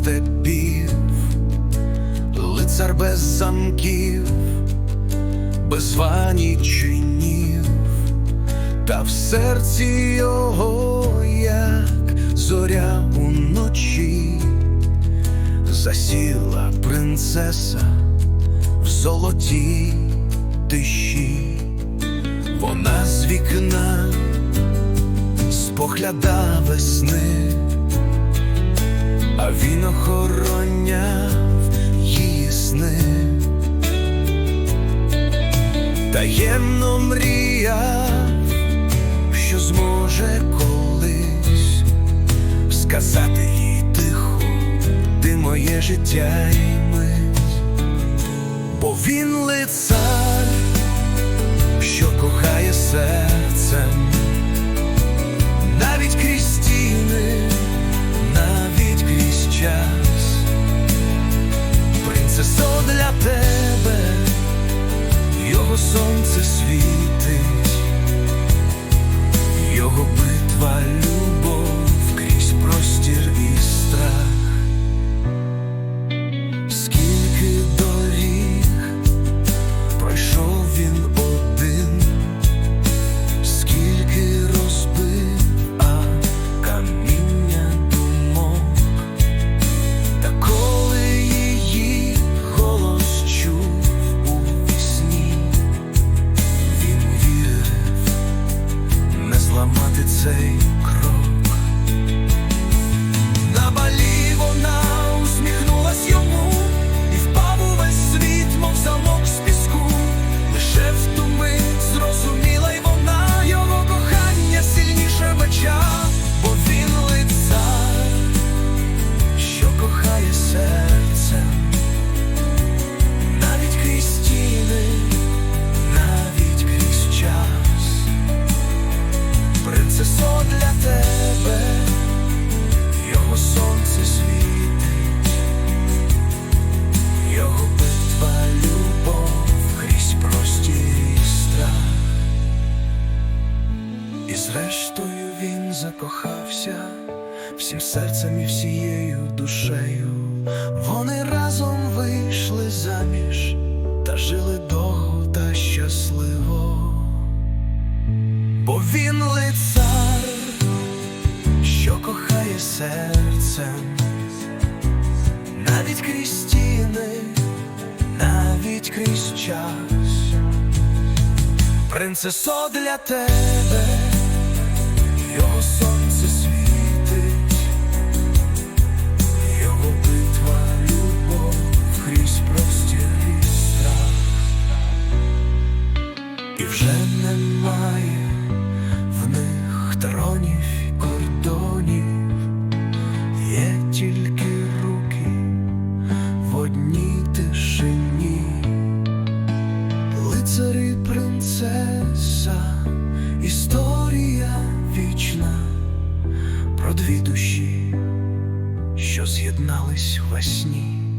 степів, лицар без замків, без звані чинів, та в серці його, як зоря уночі, засіла принцеса в золотій тиші, вона з вікна спогляда весни, він охороняв її сни, таємно мріяв, що зможе колись сказати їй тихо, ти моє життя і мить, бо він лицар, що кохає серцем сонце світить, його битва, цей крок. Тебе, його сонце світить, його битва, любов крізь простір і страх. І зрештою він закохався всім серцем і всією душею. Вони разом вийшли заміж та жили довго та щасливо. Бо він лицар, що кохає серцем, навіть крізь стіни, навіть крізь час. Принцесо для тебе, його сонце світить, його битва, любов крізь простір і страх. І вже немає в них тронів що з'єднались во сні.